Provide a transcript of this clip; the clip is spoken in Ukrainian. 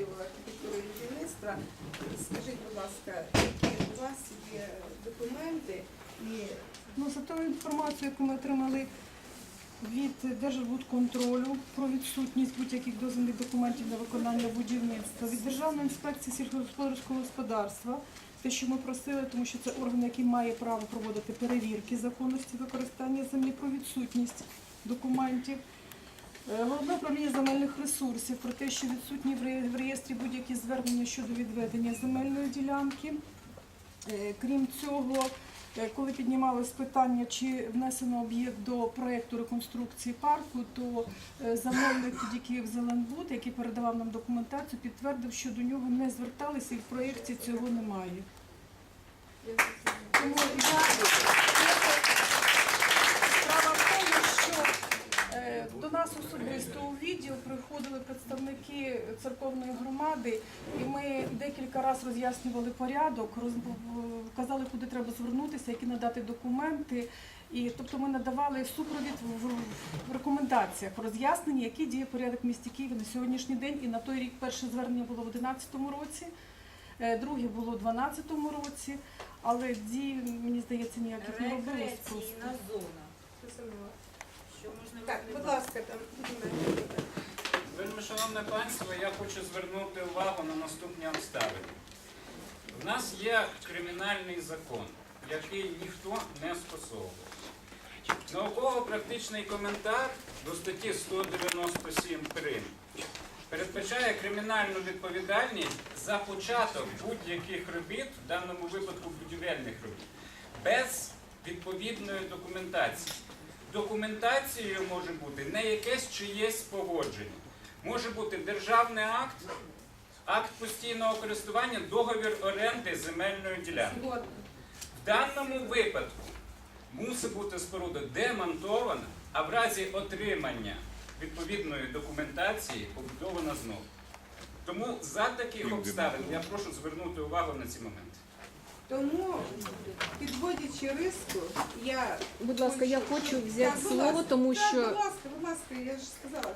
відділу архітектури і будівництва. Скажіть, будь ласка, які у вас є документи і Ну, за тою інформацією, яку ми отримали від Держбудконтролю про відсутність будь-яких дозвільних документів на виконання будівництва, від Державної інспекції сільськогосподарського господарства, те, що ми просили, тому що це орган, який має право проводити перевірки законності використання землі про відсутність документів. Е, Головне управління земельних ресурсів про те, що відсутні в реєстрі будь-які звернення щодо відведення земельної ділянки. Е, Крім цього, е, коли піднімалось питання, чи внесено об'єкт до проєкту реконструкції парку, то замовник тоді Київзеленбуд, який передавав нам документацію, підтвердив, що до нього не зверталися і в проєкті цього немає. Тому я справа в тому, що е, до нас особисто у відділ приходили представники церковної громади, і ми декілька разів роз'яснювали порядок, роз... казали, куди треба звернутися, які надати документи. І тобто ми надавали супровід в, в рекомендаціях роз'яснення, який діє порядок в місті Києві на сьогоднішній день. І на той рік перше звернення було в 2011 році, е, друге було в 2012 році, але дій, мені здається, ніяких не робилось просто. Рекреаційна зона. Що можна Так, будь ласка, там. Вельми шановне панство, я хочу звернути увагу на наступні обставини. У нас є кримінальний закон, який ніхто не скасовував. Науково-практичний коментар до статті 197 прим. передбачає кримінальну відповідальність за початок будь-яких робіт, в даному випадку будівельних робіт, без відповідної документації. Документацією може бути не якесь чиєсь погодження. Може бути державний акт, акт постійного користування, договір оренди земельної ділянки. В даному випадку мусить бути споруда демонтована, а в разі отримання відповідної документації побудована знову. Тому за таких обставин я прошу звернути увагу на ці моменти. Тому, підводячи риску, я Будь ласка, я хочу взяти Так, будь слово, ласка. тому Так, що будь ласка, будь ласка, я ж сказала,